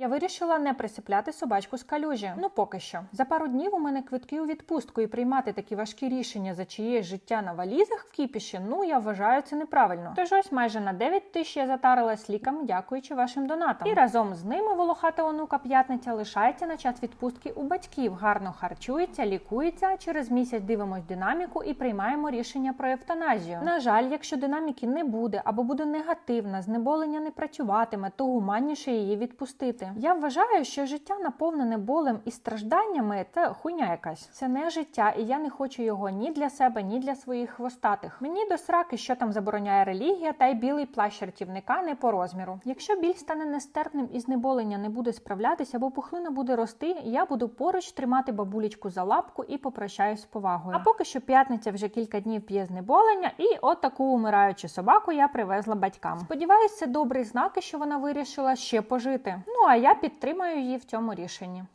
Я вирішила не присипляти собачку з калюжі. Ну поки що. За пару днів у мене квитки у відпустку і приймати такі важкі рішення за чиєсь життя на валізах в кіпіші. Ну я вважаю це неправильно. Тож ось майже на 9 тисяч я затарилась ліками, дякуючи вашим донатам. І разом з ними волохата онука п'ятниця лишається на час відпустки у батьків. Гарно харчується, лікується. Через місяць дивимось динаміку і приймаємо рішення про евтаназію. На жаль, якщо динаміки не буде або буде негативна, знеболення не працюватиме, то гуманніше її відпустити. Я вважаю, що життя наповнене болем і стражданнями та хуйня якась. Це не життя, і я не хочу його ні для себе, ні для своїх хвостатих. Мені до сраки, що там забороняє релігія, та й білий плащ рятівника не по розміру. Якщо біль стане нестерпним і знеболення не буде справлятися, або пухлина буде рости, я буду поруч тримати бабулечку за лапку і попрощаюсь з повагою. А поки що п'ятниця вже кілька днів п'є знеболення, і от таку умираючу собаку я привезла батькам. Сподіваюсь, це добрий знак, що вона вирішила ще пожити. Ну а я підтримаю її в цьому рішенні.